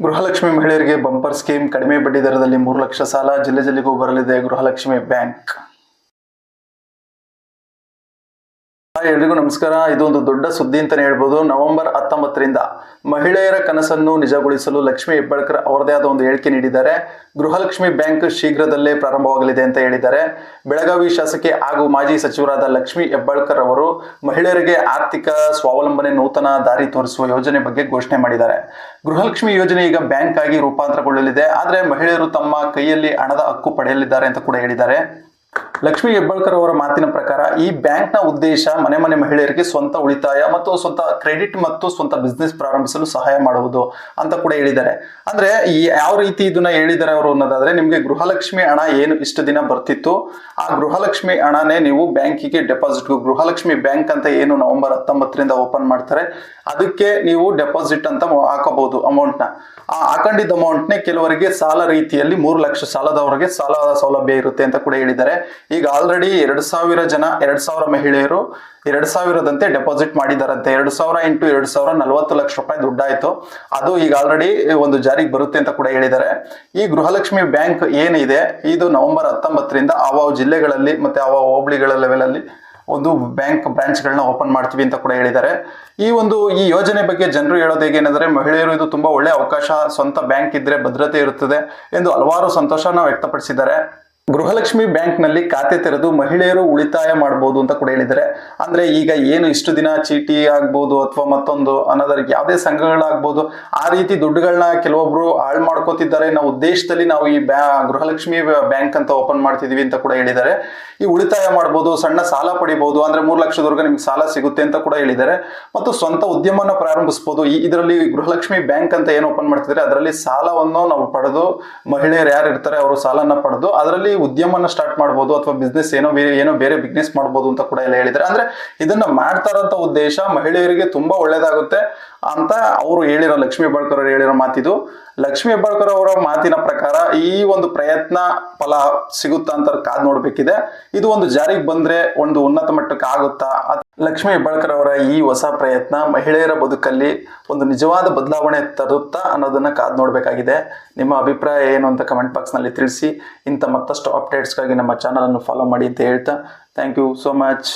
ಗೃಹಲಕ್ಷ್ಮಿ ಮಹಿಳೆಯರಿಗೆ bumper scheme ಕಡಿಮೆ ಬಡ್ಡಿ ದರದಲ್ಲಿ ಮೂರು ಲಕ್ಷ ಸಾಲ, ಜಿಲ್ಲೆ ಜಿಲ್ಲೆಗೂ ಬರಲಿದೆ ಗೃಹಲಕ್ಷ್ಮಿ ಬ್ಯಾಂಕ್ ಎಲ್ರಿಗೂ ನಮಸ್ಕಾರ. ಇದೊಂದು ದೊಡ್ಡ ಸುದ್ದಿ ಅಂತಲೇ ಹೇಳ್ಬೋದು. ನವೆಂಬರ್ ಹತ್ತೊಂಬತ್ತರಿಂದ ಮಹಿಳೆಯರ ಕನಸನ್ನು ನಿಜಗೊಳಿಸಲು ಲಕ್ಷ್ಮಿ ಹೆಬ್ಬಾಳ್ಕರ್ ಅವರದೇ ಆದ ಒಂದು ಹೇಳಿಕೆ ನೀಡಿದ್ದಾರೆ. ಗೃಹಲಕ್ಷ್ಮಿ ಬ್ಯಾಂಕ್ ಶೀಘ್ರದಲ್ಲೇ ಪ್ರಾರಂಭವಾಗಲಿದೆ ಅಂತ ಹೇಳಿದ್ದಾರೆ. ಬೆಳಗಾವಿ ಶಾಸಕಿ ಹಾಗೂ ಮಾಜಿ ಸಚಿವರಾದ ಲಕ್ಷ್ಮಿ ಹೆಬ್ಬಾಳ್ಕರ್ ಅವರು ಮಹಿಳೆಯರಿಗೆ ಆರ್ಥಿಕ ಸ್ವಾವಲಂಬನೆ ನೂತನ ದಾರಿ ತೋರಿಸುವ ಯೋಜನೆ ಬಗ್ಗೆ ಘೋಷಣೆ ಮಾಡಿದ್ದಾರೆ. ಗೃಹಲಕ್ಷ್ಮಿ ಯೋಜನೆ ಈಗ ಬ್ಯಾಂಕ್ ಆಗಿ ರೂಪಾಂತರಗೊಳ್ಳಲಿದೆ. ಆದರೆ ಮಹಿಳೆಯರು ತಮ್ಮ ಕೈಯಲ್ಲಿ ಹಣದ ಹಕ್ಕು ಪಡೆಯಲಿದ್ದಾರೆ ಅಂತ ಕೂಡ ಹೇಳಿದ್ದಾರೆ. ಲಕ್ಷ್ಮಿ ಹೆಬ್ಬಾಳ್ಕರ್ ಅವರ ಮಾತಿನ ಪ್ರಕಾರ, ಈ ಬ್ಯಾಂಕ್ನ ಉದ್ದೇಶ ಮನೆ ಮನೆ ಮಹಿಳೆಯರಿಗೆ ಸ್ವಂತ ಉಳಿತಾಯ ಮತ್ತು ಸ್ವಂತ ಕ್ರೆಡಿಟ್ ಮತ್ತು ಸ್ವಂತ ಬಿಸ್ನೆಸ್ ಪ್ರಾರಂಭಿಸಲು ಸಹಾಯ ಮಾಡುವುದು ಅಂತ ಕೂಡ ಹೇಳಿದ್ದಾರೆ. ಅಂದ್ರೆ ಈ ಯಾವ ರೀತಿ ಇದನ್ನ ಹೇಳಿದ್ದಾರೆ ಅವರು ಅನ್ನೋದಾದ್ರೆ, ನಿಮ್ಗೆ ಗೃಹಲಕ್ಷ್ಮಿ ಹಣ ಏನು ಇಷ್ಟು ದಿನ ಬರ್ತಿತ್ತು, ಆ ಗೃಹಲಕ್ಷ್ಮಿ ಹಣನೇ ನೀವು ಬ್ಯಾಂಕಿಗೆ ಡೆಪಾಸಿಟ್ ಗೃಹಲಕ್ಷ್ಮಿ ಬ್ಯಾಂಕ್ ಅಂತ ಏನು ನವೆಂಬರ್ ಹತ್ತೊಂಬತ್ತರಿಂದ ಓಪನ್ ಮಾಡ್ತಾರೆ, ಅದಕ್ಕೆ ನೀವು ಡೆಪಾಸಿಟ್ ಅಂತ ಹಾಕಬಹುದು ಅಮೌಂಟ್ನ. ಆ ಹಾಕೊಂಡಿದ್ದ ಅಮೌಂಟ್ ನೇ ಕೆಲವರಿಗೆ ಸಾಲ ರೀತಿಯಲ್ಲಿ ಮೂರು ಲಕ್ಷ, ಸಾಲದವರಿಗೆ ಸಾಲ ಸೌಲಭ್ಯ ಇರುತ್ತೆ ಅಂತ ಕೂಡ ಹೇಳಿದ್ದಾರೆ. ಈಗ ಆಲ್ರೆಡಿ ಎರಡ್ ಸಾವಿರ ಜನ, ಎರಡ್ ಸಾವಿರ ಮಹಿಳೆಯರು ಎರಡು ಸಾವಿರದಂತೆ ಡೆಪಾಸಿಟ್ ಮಾಡಿದಾರಂತೆ. ಎರಡು ಸಾವಿರ ಇಂಟು ಎರಡು ಸಾವಿರ ನಲವತ್ತು ಲಕ್ಷ ರೂಪಾಯಿ ದುಡ್ಡಾಯಿತು. ಅದು ಈಗ ಆಲ್ರೆಡಿ ಒಂದು ಜಾರಿಗೆ ಬರುತ್ತೆ ಅಂತ ಕೂಡ ಹೇಳಿದ್ದಾರೆ. ಈ ಗೃಹಲಕ್ಷ್ಮಿ ಬ್ಯಾಂಕ್ ಏನಿದೆ? ಇದು ನವೆಂಬರ್ ಹತ್ತೊಂಬತ್ತರಿಂದ ಆವ ಜಿಲ್ಲೆಗಳಲ್ಲಿ ಮತ್ತೆ ಆವ ಹೋಬಳಿಗಳ ಲೆವೆಲಲ್ಲಿ ಒಂದು ಬ್ಯಾಂಕ್ ಬ್ರಾಂಚ್ಗಳನ್ನ ಓಪನ್ ಮಾಡ್ತೀವಿ ಅಂತ ಕೂಡ ಹೇಳಿದ್ದಾರೆ. ಈ ಒಂದು, ಈ ಯೋಜನೆ ಬಗ್ಗೆ ಜನರು ಹೇಳೋದು ಏನಂದ್ರೆ, ಮಹಿಳೆಯರು ಇದು ತುಂಬಾ ಒಳ್ಳೆ ಅವಕಾಶ, ಸ್ವಂತ ಬ್ಯಾಂಕ್ ಇದ್ರೆ ಭದ್ರತೆ ಇರುತ್ತದೆ ಎಂದು ಹಲವಾರು ಸಂತೋಷನ ವ್ಯಕ್ತಪಡಿಸಿದ್ದಾರೆ. ಗೃಹಲಕ್ಷ್ಮಿ ಬ್ಯಾಂಕ್ನಲ್ಲಿ ಖಾತೆ ತೆರೆದು ಮಹಿಳೆಯರು ಉಳಿತಾಯ ಮಾಡಬಹುದು ಅಂತ ಕೂಡ ಹೇಳಿದ್ದಾರೆ. ಅಂದ್ರೆ ಈಗ ಏನು ಇಷ್ಟು ದಿನ ಚೀಟಿ ಆಗ್ಬೋದು ಅಥವಾ ಮತ್ತೊಂದು ಅನ್ನೋದ್ರ ಯಾವುದೇ ಸಂಘಗಳಾಗ್ಬೋದು, ಆ ರೀತಿ ದುಡ್ಡುಗಳನ್ನ ಕೆಲವೊಬ್ರು ಹಾಳು ಮಾಡ್ಕೋತಿದ್ದಾರೆ ನಾವು ಉದ್ದೇಶದಲ್ಲಿ ನಾವು ಈ ಬ್ಯಾ, ಗೃಹಲಕ್ಷ್ಮಿ ಬ್ಯಾಂಕ್ ಅಂತ ಓಪನ್ ಮಾಡ್ತಿದೀವಿ ಅಂತ ಕೂಡ ಹೇಳಿದ್ದಾರೆ. ಈ ಉಳಿತಾಯ ಮಾಡ್ಬೋದು, ಸಣ್ಣ ಸಾಲ ಪಡಿಬಹುದು ಅಂದ್ರೆ ಮೂರು ಲಕ್ಷದವರೆಗೆ ನಿಮ್ಗೆ ಸಾಲ ಸಿಗುತ್ತೆ ಅಂತ ಕೂಡ ಹೇಳಿದ್ದಾರೆ. ಮತ್ತು ಸ್ವಂತ ಉದ್ಯಮನ ಪ್ರಾರಂಭಿಸಬಹುದು ಈ ಇದರಲ್ಲಿ ಗೃಹಲಕ್ಷ್ಮಿ ಬ್ಯಾಂಕ್ ಅಂತ ಏನು ಓಪನ್ ಮಾಡ್ತಿದ್ರೆ ಅದರಲ್ಲಿ ಸಾಲವನ್ನು ನಾವು ಪಡೆದು ಮಹಿಳೆಯರು ಯಾರು ಇರ್ತಾರೆ, ಅವರು ಸಾಲನ ಪಡೆದು, ಅದರಲ್ಲಿ ಉದ್ಯಮನ ಸ್ಟಾರ್ಟ್ ಮಾಡ್ಬೋದು ಅಥವಾ ಬಿಸ್ನೆಸ್ ಏನೋ ಬೇರೆ ಏನೋ ಬೇರೆ ಬಿಸ್ನೆಸ್ ಮಾಡ್ಬೋದು ಅಂತ ಕೂಡ ಎಲ್ಲ ಹೇಳಿದ್ದಾರೆ. ಅಂದ್ರೆ ಇದನ್ನ ಮಾಡ್ತಾ ಇರೋಂಥ ಉದ್ದೇಶ ಮಹಿಳೆಯರಿಗೆ ತುಂಬಾ ಒಳ್ಳೇದಾಗುತ್ತೆ ಅಂತ ಅವರು ಹೇಳಿರೋ, ಲಕ್ಷ್ಮೀ ಹೆಬ್ಬಾಳ್ಕರ್ ಅವರು ಹೇಳಿರೋ ಮಾತಿದು. ಲಕ್ಷ್ಮೀ ಹೆಬ್ಬಾಳ್ಕರ್ ಅವರ ಮಾತಿನ ಪ್ರಕಾರ ಈ ಒಂದು ಪ್ರಯತ್ನ ಫಲ ಸಿಗುತ್ತಾ ಅಂತ ಕಾದ್ ನೋಡ್ಬೇಕಿದೆ. ಇದು ಒಂದು ಜಾರಿಗೆ ಬಂದ್ರೆ ಒಂದು ಉನ್ನತ ಮಟ್ಟಕ್ಕೆ ಆಗುತ್ತಾ? ಲಕ್ಷ್ಮೀ ಹೆಬ್ಬಾಳ್ಕರ್ ಅವರ ಈ ಹೊಸ ಪ್ರಯತ್ನ ಮಹಿಳೆಯರ ಬದುಕಲ್ಲಿ ಒಂದು ನಿಜವಾದ ಬದಲಾವಣೆ ತರುತ್ತಾ ಅನ್ನೋದನ್ನ ಕಾದ್ ನೋಡಬೇಕಾಗಿದೆ. ನಿಮ್ಮ ಅಭಿಪ್ರಾಯ ಏನು ಅಂತ ಕಮೆಂಟ್ ಬಾಕ್ಸ್ನಲ್ಲಿ ತಿಳಿಸಿ. ಇಂಥ ಮತ್ತಷ್ಟು ಅಪ್ಡೇಟ್ಸ್ಗಾಗಿ ನಮ್ಮ ಚಾನಲನ್ನು ಫಾಲೋ ಮಾಡಿ ಅಂತ ಹೇಳ್ತಾ ಥ್ಯಾಂಕ್ ಯು ಸೋ ಮಚ್